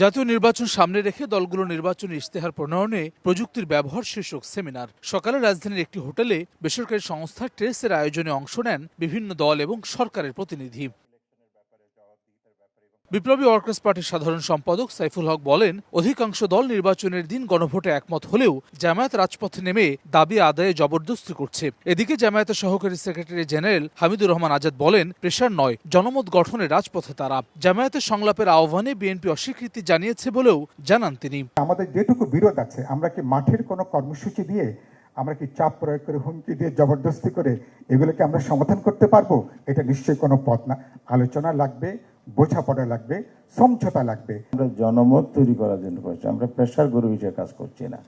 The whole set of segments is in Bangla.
জাতীয় নির্বাচন সামনে রেখে দলগুলো নির্বাচনী ইশতেহার প্রণয়নে প্রযুক্তির ব্যবহার শীর্ষক সেমিনার। সকালে রাজধানীর একটি হোটেলে বেসরকারি সংস্থা ট্রেসের আয়োজনে অংশ নেন বিভিন্ন দল এবং সরকারের প্রতিনিধি। বিপ্লবী ওয়ার্কার্স পার্টির সাধারণ সম্পাদক সাইফুল হক বলেন, অধিকাংশ দল নির্বাচনের দিন গণভোটে একমত হলেও জামায়াত রাজপথে নেমে দাবি আদায়ে জবরদস্তি করছে। এদিকে জামায়াতের সহকারী সেক্রেটারি জেনারেল হামিদুর রহমান আজাদ বলেন, প্রেশার নয়, জনমত গঠনে রাজপথে তারা। জামায়াতের সংলাপের আহ্বানে বিএনপি অস্বীকৃতি জানিয়েছে বলেও জানান তিনি। আমাদের যেটুকু বিরোধ আছে, আমরা কি মাঠের কোনো কর্মসূচি দিয়ে, আমরা কি চাপ প্রয়োগ করে হুমকি দিয়ে জবরদস্তি করে এগুলোকে আমরা সমাধান করতে পারব? এটা নিশ্চয়ই কোনো পথ না। আলোচনা লাগবে। বোঝাপড়া লাগবে, সমঝোতা লাগবে। আমরা জনমত তৈরি করার জন্য করছি, আমরা প্রেশার গ্রুপ হিসেবে কাজ করছি না।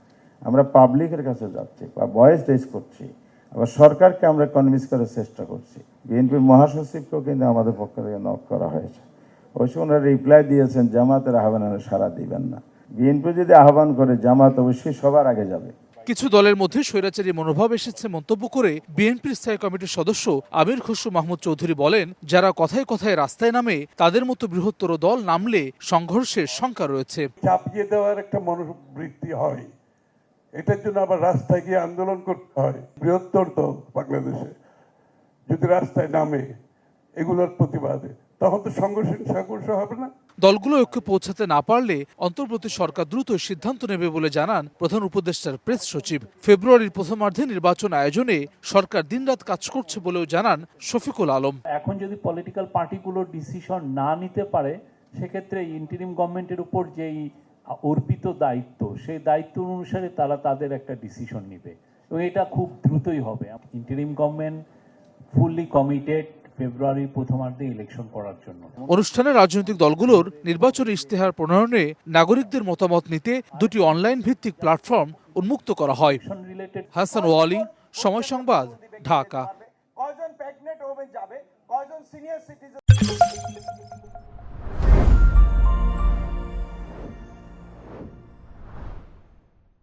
আমরা পাবলিকের কাছে যাচ্ছি, বা ভয়েস রেজ করছি, আবার সরকারকে আমরা কনভিন্স করার চেষ্টা করছি। বিএনপির মহাসচিবকেও কিন্তু আমাদের পক্ষ থেকে নক করা হয়েছে। অবশ্য ওনারা রিপ্লাই দিয়েছেন, জামাতের আহ্বানে সাড়া দিবেন না। বিএনপি যদি আহ্বান করে, জামাত অবশ্যই সবার আগে যাবে। কিছু দলের মধ্যে স্বৈরাচারী মনোভাব এসেছে মন্তব্য করে বিএনপির স্থায়ী কমিটির সদস্য আমির খসরু মাহমুদ চৌধুরী বলেন, যারা কথায় কথায় রাস্তায় নামে, তাদের মতো বৃহত্তর দল নামলে সংঘর্ষের শঙ্কা রয়েছে। চাপিয়ে দেওয়ার একটা মনোবৃত্তি হয়। এটার জন্য আবার রাস্তায় গিয়ে আন্দোলন করতে হয়। বৃহত্তর দল বাংলাদেশে। যদি রাস্তায় নামে, এগুলোর প্রতিবাদে, তখন তো সংঘর্ষ সংঘর্ষ হবে না। দলগুলো ঐক্যে পৌঁছাতে না পারলে অন্তর্বর্তী সরকার দ্রুত সিদ্ধান্ত নেবে বলে জানান প্রধান উপদেষ্টার প্রেস সচিব। ফেব্রুয়ারির প্রথমার্ধে নির্বাচন আয়োজনে সরকার দিনরাত কাজ করছে বলেও জানান শফিকুল আলম। এখন যদি পলিটিক্যাল পার্টিগুলো ডিসিশন না নিতে পারে, সেক্ষেত্রে ইন্টারিম গভর্নমেন্টের উপর যেই অর্পিত দায়িত্ব, সেই দায়িত্ব অনুসারে তারা তাদের একটা ডিসিশন নেবে। এবং এটা খুব দ্রুতই হবে। ইন্টারিম গভর্নমেন্ট ফুললি কমিটেড ফেব্রুয়ারির প্রথমার্ধে ইলেকশন করার জন্য। অনুষ্ঠানে রাজনৈতিক দলগুলোর নির্বাচনী ইশতেহার প্রণয়নে নাগরিকদের মতামত নিতে দুটি অনলাইন ভিত্তিক প্ল্যাটফর্ম উন্মুক্ত করা হয়। হাসান ওয়ালি সময় সংবাদ ঢাকা। কয়জন প্রেগনেন্ট ওমেন যাবে? কয়জন সিনিয়র সিটিজেন